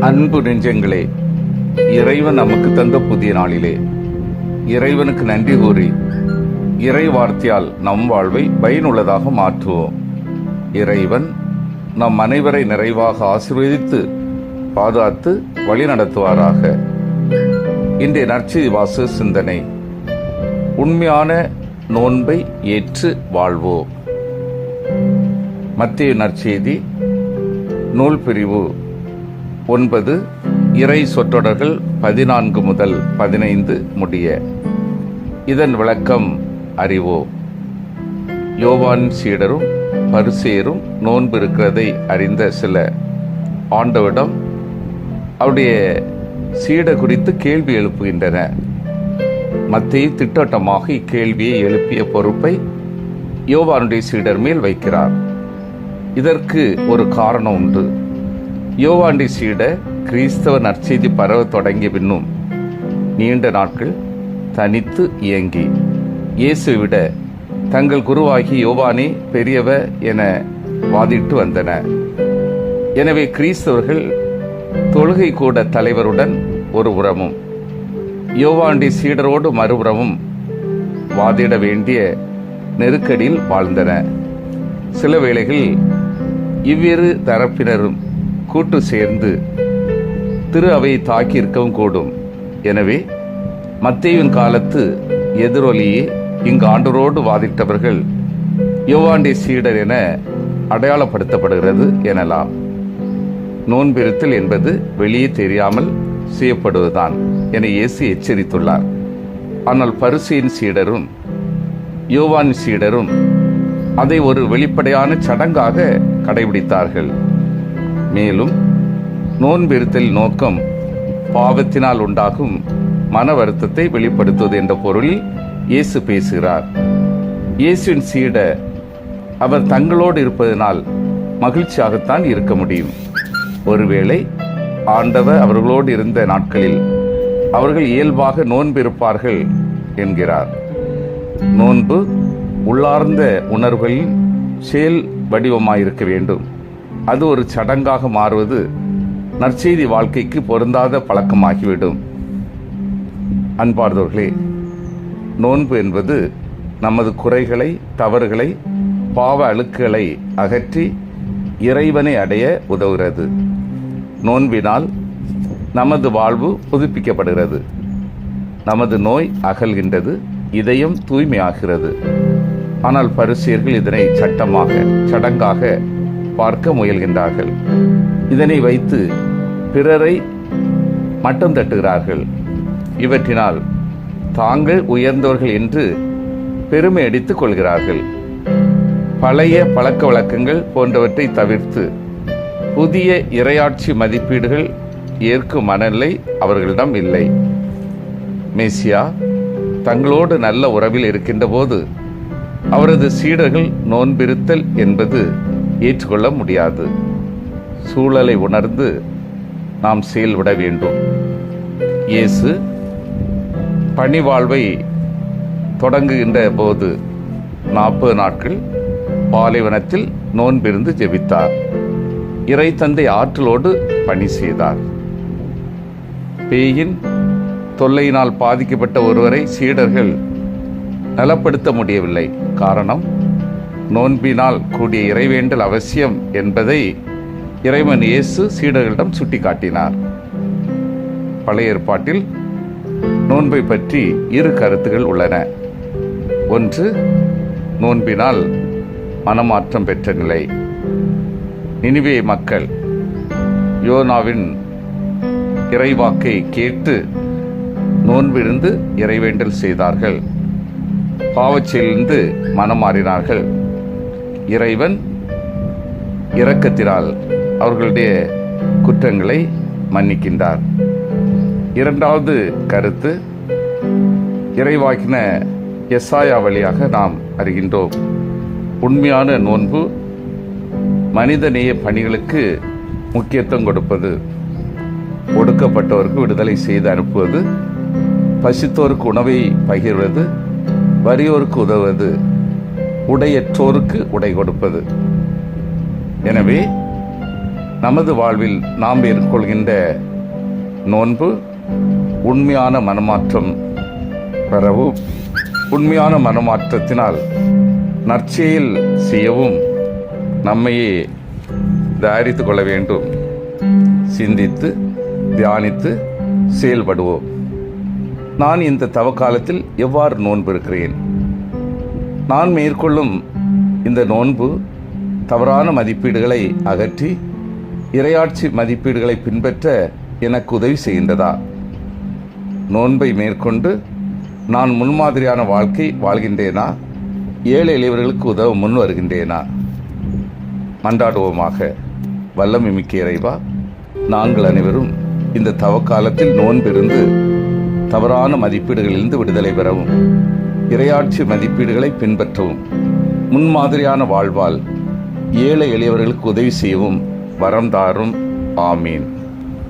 அன்பு நெஞ்சங்களே இறைவன் நமக்கு தந்த புதிய நாளிலே. இறைவனுக்கு நன்றி கூறி இறை வார்த்தையால் நம் வாழ்வை பயனுள்ளதாக மாற்றுவோம். இறைவன் நம் அனைவரை நிறைவாக ஆசீர்வதித்து பாதுகாத்து வழி நடத்துவாராக. இன்றைய நற்செய்தி வாச சிந்தனை உண்மையான நோன்பை ஏற்று வாழ்வோம். மத்திய நற்செய்தி நூல் பிரிவு. ஒன்பது இறை சொற்றொடர்கள் பதினான்கு முதல் பதினைந்து முடிய. இதன் விளக்கம் அறிவோம் யோவான் சீடரும் பரிசேரும் நோன்பு இருக்கிறதை அறிந்த சில ஆண்டவிடம் அவருடைய சீட குறித்து கேள்வி எழுப்புகின்றன. மத்திய திட்டவட்டமாக இக்கேள்வியை எழுப்பிய பொறுப்பை யோவானுடைய சீடர் மேல் வைக்கிறார். இதற்கு ஒரு காரணம் உண்டு. யோவாண்டி சீட கிறிஸ்தவ நற்செய்தி பரவ தொடங்கிய பின்னும் நீண்ட நாட்கள் தனித்து இயங்கி இயேசு விட தங்கள் குருவாகி யோவானே பெரியவ என வாதிட்டு வந்தன. எனவே கிறிஸ்தவர்கள் தொழுகை கூட தலைவருடன் ஒரு உரமும் யோவாண்டி சீடரோடு மறுபுறமும் வாதிட வேண்டிய நெருக்கடியில் வாழ்ந்தன. சில வேளைகள் இவ்விரு தரப்பினரும் கூட்டு சேர்ந்து திரு அவையை தாக்கியிருக்கவும் கூடும். எனவே மத்தேயின் காலத்து எதிரொலியே இங்கு ஆண்டரோடு வாதிட்டவர்கள் யோவாண்டி சீடர் என அடையாளப்படுத்தப்படுகிறது எனலாம். நோன்பிருத்தல் என்பது வெளியே தெரியாமல் செய்யப்படுவதுதான் என இயேசு எச்சரித்துள்ளார். ஆனால் பரிசையின் சீடரும் யோவான் சீடரும் அதை ஒரு வெளிப்படையான சடங்காக கடைபிடித்தார்கள். மேலும் நோன்பிருத்தல் நோக்கம் பாவத்தினால் உண்டாகும் மன வருத்தத்தை வெளிப்படுத்துவது என்ற பொருளில் இயேசு பேசுகிறார். இயேசுவின் சீட அவர் தங்களோடு இருப்பதனால் மகிழ்ச்சியாகத்தான் இருக்க முடியும். ஒருவேளை ஆண்டவர் அவர்களோடு இருந்த நாட்களில் அவர்கள் இயல்பாக நோன்பிருப்பார்கள் என்கிறார். நோன்பு உள்ளார்ந்த உணர்வுகளின் செயல் வடிவமாயிருக்க வேண்டும். அது ஒரு சடங்காக மாறுவது நற்செய்தி வாழ்க்கைக்கு பொருந்தாத பழக்கமாகிவிடும். அன்பார்ந்தவர்களே நோன்பு என்பது நமது குறைகளை தவறுகளை பாவ அழுக்குகளை அகற்றி இறைவனை அடைய உதவுகிறது. நோன்பினால் நமது வாழ்வு புதுப்பிக்கப்படுகிறது. நமது நோய் அகல்கின்றது இதயம் தூய்மையாகிறது. ஆனால் பரிசியர்கள் இதனை சட்டமாக சடங்காக பார்க்க முயல்கின்றார்கள். இதனை வைத்து பிறரை மட்டம் தட்டுகிறார்கள். இவற்றினால் தாங்கள் உயர்ந்தவர்கள் என்று பெருமை அடித்துக் கொள்கிறார்கள். பழைய பழக்க வழக்கங்கள் போன்றவற்றை தவிர்த்து புதிய இரையாட்சி மதிப்பீடுகள் ஏற்கும் மனநிலை அவர்களிடம் இல்லை. மேசியா தங்களோடு நல்ல உறவில் இருக்கின்ற போது அவரது சீடர்கள் நோன்பிருத்தல் என்பது ஏற்றுக்கொள்ள முடியாது. சூழலை உணர்ந்து நாம் செயல்விட வேண்டும். இயேசு பணிவாழ்வை தொடங்குகின்ற போது நாற்பது நாட்கள் பாலைவனத்தில் நோன்பிருந்து ஜெபித்தார். இறை தந்தை ஆற்றலோடு பணி செய்தார். பேயின் தொல்லையினால் பாதிக்கப்பட்ட ஒருவரை சீடர்கள் நலப்படுத்த முடியவில்லை. காரணம் நோன்பினால் கூடிய இறைவேண்டல் அவசியம் என்பதை இறைவன் இயேசு சீடர்களிடம் சுட்டிக்காட்டினார். பழைய ஏற்பாட்டில் நோன்பை பற்றி இரு கருத்துகள் உள்ளன. ஒன்று நோன்பினால் மனமாற்றம் பெற்ற நிலை. நினிவே மக்கள் யோனாவின் இறைவாக்கை கேட்டு நோன்பிருந்து இறைவேண்டல் செய்தார்கள். பாவச்சிலிருந்து மனம் மாறினார்கள் இறைவன் இரக்கத்தினால் அவர்களுடைய குற்றங்களை மன்னிக்கின்றார். இரண்டாவது கருத்து இறைவாக்கின எஸ்ஆயா வழியாக நாம் அறிகின்றோம். உண்மையான நோன்பு மனிதநேய பணிகளுக்கு முக்கியத்துவம் கொடுப்பது ஒடுக்கப்பட்டவருக்கு விடுதலை செய்து அனுப்புவது பசித்தோருக்கு உணவை பகிர்வது வறியோருக்கு உதவுவது உடையற்றோருக்கு உடை கொடுப்பது. எனவே நமது வாழ்வில் நாம் மேற்கொள்கின்ற நோன்பு உண்மையான மனமாற்றம் பெறவும் உண்மையான மனமாற்றத்தினால் நற்செயல் செய்யவும் நம்மையே தயாரித்து கொள்ள வேண்டும். சிந்தித்து தியானித்து செயல்படுவோம். நான் இந்த தவக்காலத்தில் எவ்வாறு நோன்பு இருக்கிறேன்? நான் மேற்கொள்ளும் இந்த நோன்பு தவறான மதிப்பீடுகளை அகற்றி இரையாட்சி மதிப்பீடுகளை பின்பற்ற எனக்கு உதவி செய்கின்றதா? நோன்பை மேற்கொண்டு நான் முன்மாதிரியான வாழ்க்கை வாழ்கின்றேனா? ஏழை எளியவர்களுக்கு உதவ முன் வருகின்றேனா? மன்றாடுவோமாக வல்லமை மிக்க இறைவா நாங்கள் அனைவரும் இந்த தவக்காலத்தில் நோன்பிருந்து தவறான மதிப்பீடுகளிலிருந்து விடுதலை பெறவும். இரையாட்சி மதிப்பீடுகளை பின்பற்றவும் முன்மாதிரியான வாழ்வால் ஏழை எளியவர்களுக்கு உதவி செய்யவும் வரம் தாரும். ஆமீன்.